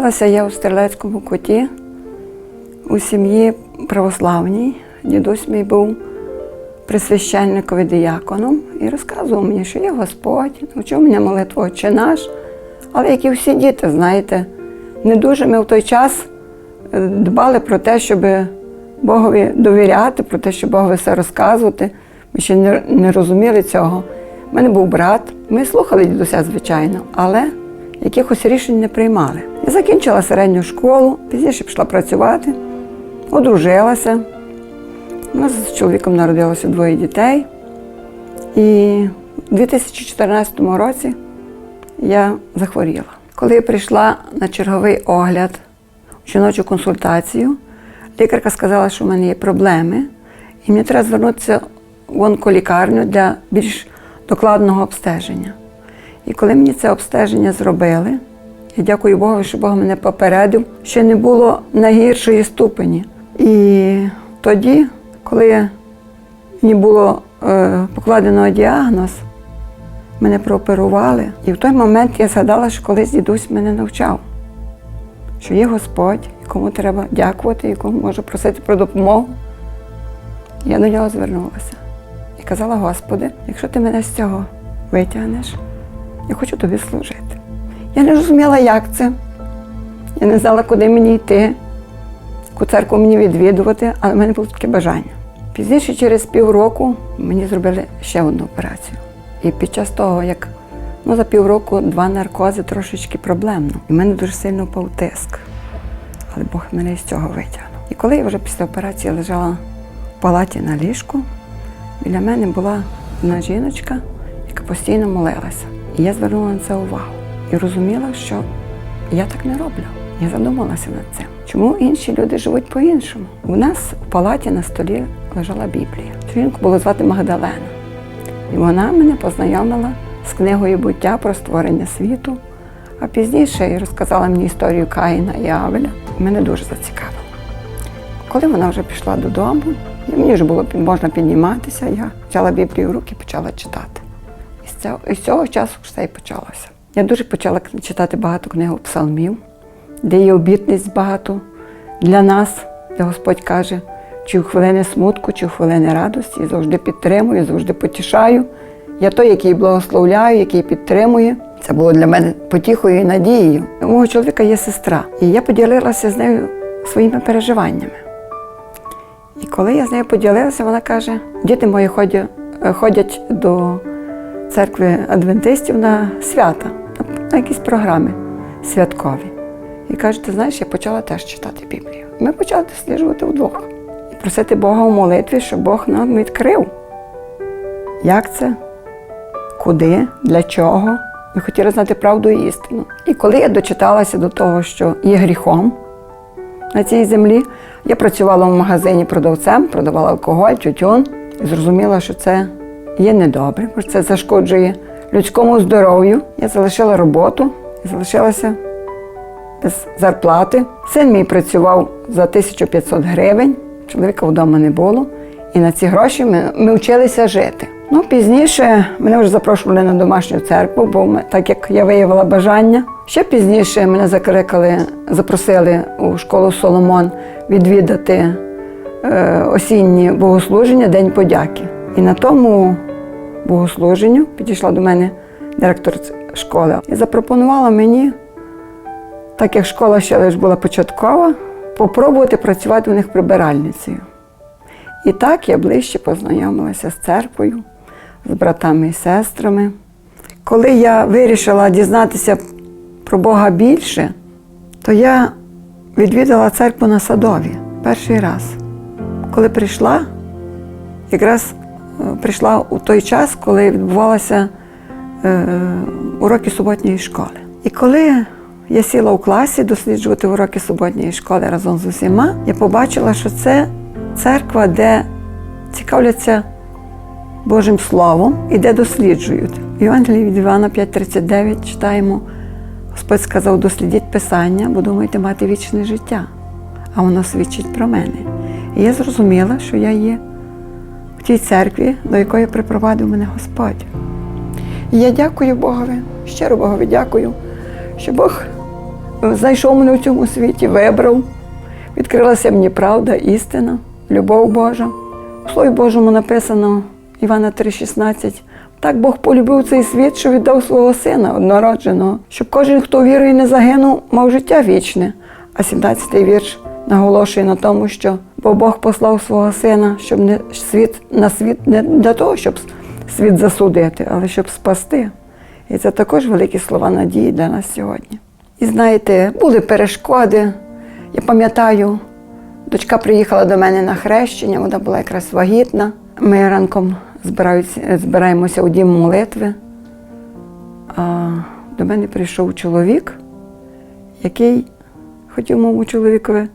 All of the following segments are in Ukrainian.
Народилася я у Стрілецькому куті у сім'ї православній. Дідусь мій був присвященникові діяконом і розказував мені, що є Господь, навчив мене молитву «Отче наш. Але як і всі діти, знаєте, не дуже ми в той час е, дбали про те, щоб Богові довіряти, про те, щоб Богові все розказувати. Ми ще не розуміли цього. У мене був брат, ми слухали дідуся, звичайно, але якихось рішень не приймали. Закінчила середню школу, пізніше пішла працювати, одружилася. У нас з чоловіком народилося двоє дітей. І у 2014 році я захворіла. Коли я прийшла на черговий огляд, жіночу консультацію, лікарка сказала, що в мене є проблеми, і мені треба звернутися в онколікарню для більш докладного обстеження. І коли мені це обстеження зробили, я дякую Богу, що Бог мене попередив, що не було найгіршої ступені. І тоді, коли мені було е, покладено діагноз, мене прооперували. І в той момент я згадала, що колись дідусь мене навчав, що є Господь, якому треба дякувати, якому можу просити про допомогу. Я до нього звернулася і казала, Господи, якщо ти мене з цього витягнеш, я хочу тобі служити. Я не розуміла, як це. Я не знала, куди мені йти, яку церкву мені відвідувати, але в мене було таке бажання. Пізніше, через півроку, мені зробили ще одну операцію. І під час того, як ну, за півроку два наркози трошечки проблемно. І в мене дуже сильно впав тиск. Але Бог мене з цього витягнув. І коли я вже після операції лежала в палаті на ліжку, біля мене була одна жіночка, яка постійно молилася. І я звернула на це увагу і розуміла, що я так не роблю. Я задумалася над цим. Чому інші люди живуть по-іншому? У нас в палаті на столі лежала Біблія. Жінку було звати Магдалена. І вона мене познайомила з книгою буття про створення світу, а пізніше і розказала мені історію Каїна і Авеля. Мене дуже зацікавило. Коли вона вже пішла додому, мені вже було можна підніматися, я взяла Біблію в руки і почала читати. І з цього, і з цього часу все і почалося. Я дуже почала читати багато книг псалмів, де є обітниць багато для нас, де Господь каже, чи в хвилини смутку, чи в хвилини радості, завжди підтримую, завжди потішаю. Я той, який благословляю, який підтримує. Це було для мене потіхою і надією. У мого чоловіка є сестра, і я поділилася з нею своїми переживаннями. І коли я з нею поділилася, вона каже: діти мої ходять, до церкви адвентистів на свята, на якісь програми святкові. І каже, ти знаєш, я почала теж читати Біблію. Ми почали досліджувати вдвох і просити Бога у молитві, щоб Бог нам відкрив. Як це? Куди, для чого? Ми хотіли знати правду і істину. І коли я дочиталася до того, що є гріхом на цій землі, я працювала в магазині продавцем, продавала алкоголь, тютюн, і зрозуміла, що це є недобре, бо це зашкоджує людському здоров'ю. Я залишила роботу залишилася без зарплати. Син мій працював за 1500 гривень, чоловіка вдома не було. І на ці гроші ми, ми вчилися жити. Ну, пізніше мене вже запрошували на домашню церкву, бо ми- так як я виявила бажання. Ще пізніше мене закликали, запросили у школу Соломон відвідати е, осіннє богослуження День подяки. І на тому богослуженню підійшла до мене директор школи і запропонувала мені так як школа ще лише була початкова, попробувати працювати у них прибиральницею. І так я ближче познайомилася з церквою, з братами і сестрами. Коли я вирішила дізнатися про Бога більше, то я відвідала церкву на садові перший раз. Коли прийшла, якраз прийшла у той час, коли відбувалися е, уроки суботньої школи. І коли я сіла у класі досліджувати уроки суботньої школи разом з усіма, я побачила, що це церква, де цікавляться Божим Словом і де досліджують. В Євангелії від Івана 5,39 читаємо, Господь сказав, дослідіть Писання, бо думаєте мати вічне життя. А воно свідчить про мене. І я зрозуміла, що я є в тій церкві, до якої припровадив мене Господь. І я дякую Богові, щиро Богові дякую, що Бог знайшов мене в цьому світі, вибрав. Відкрилася мені правда, істина, любов Божа. У Слові Божому написано Івана 3,16. Так Бог полюбив цей світ, що віддав свого сина однородженого, щоб кожен, хто вірує, не загинув, мав життя вічне. А 17-й вірш наголошує на тому, що бо Бог послав свого сина, щоб не світ на світ не для того, щоб світ засудити, але щоб спасти. І це також великі слова надії для нас сьогодні. І знаєте, були перешкоди. Я пам'ятаю, дочка приїхала до мене на хрещення, вона була якраз вагітна. Ми ранком збираємося у дім молитви. А до мене прийшов чоловік, який хотів моєму чоловікові,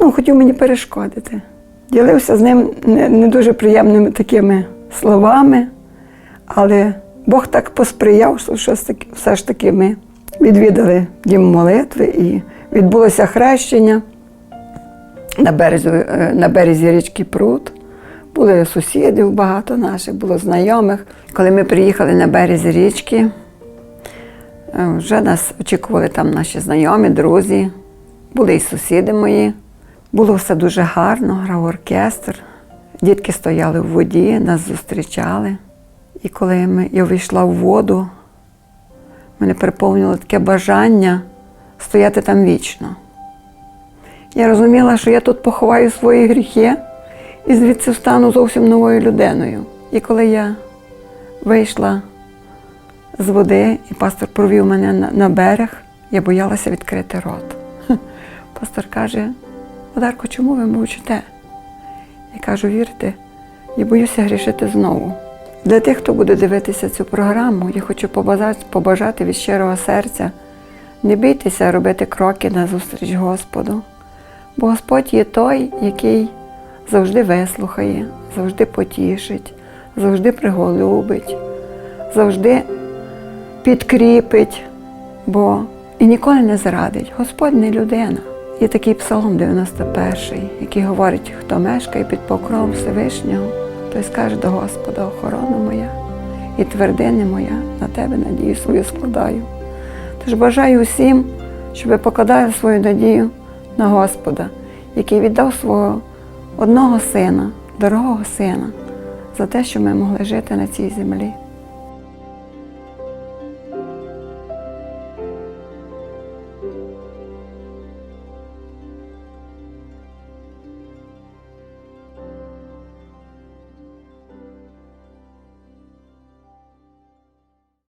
ну, хотів мені перешкодити. Ділився з ним не, не дуже приємними такими словами, але Бог так посприяв, що все ж таки ми відвідали дім молитви і відбулося хрещення на березі, е, на березі річки Прут. Були сусідів багато наших, було знайомих. Коли ми приїхали на березі річки, е, вже нас очікували там наші знайомі, друзі, були і сусіди мої. Було все дуже гарно, грав оркестр. Дітки стояли в воді, нас зустрічали. І коли ми, я вийшла в воду, мене переповнило таке бажання стояти там вічно. Я розуміла, що я тут поховаю свої гріхи і звідси стану зовсім новою людиною. І коли я вийшла з води, і пастор провів мене на берег, я боялася відкрити рот. Пастор каже: Одарко, чому ви мовчите? Я кажу, вірте, я боюся грішити знову. Для тих, хто буде дивитися цю програму, я хочу побажати від щирого серця не бійтеся робити кроки на зустріч Господу, бо Господь є той, який завжди вислухає, завжди потішить, завжди приголюбить, завжди підкріпить, бо і ніколи не зрадить. Господь не людина. Є такий псалом 91, який говорить, хто мешкає під покровом Всевишнього, той скаже до Господа, охорона моя і твердиня моя, на тебе надію свою складаю. Тож бажаю усім, щоб покладали свою надію на Господа, який віддав свого одного сина, дорогого сина, за те, що ми могли жити на цій землі.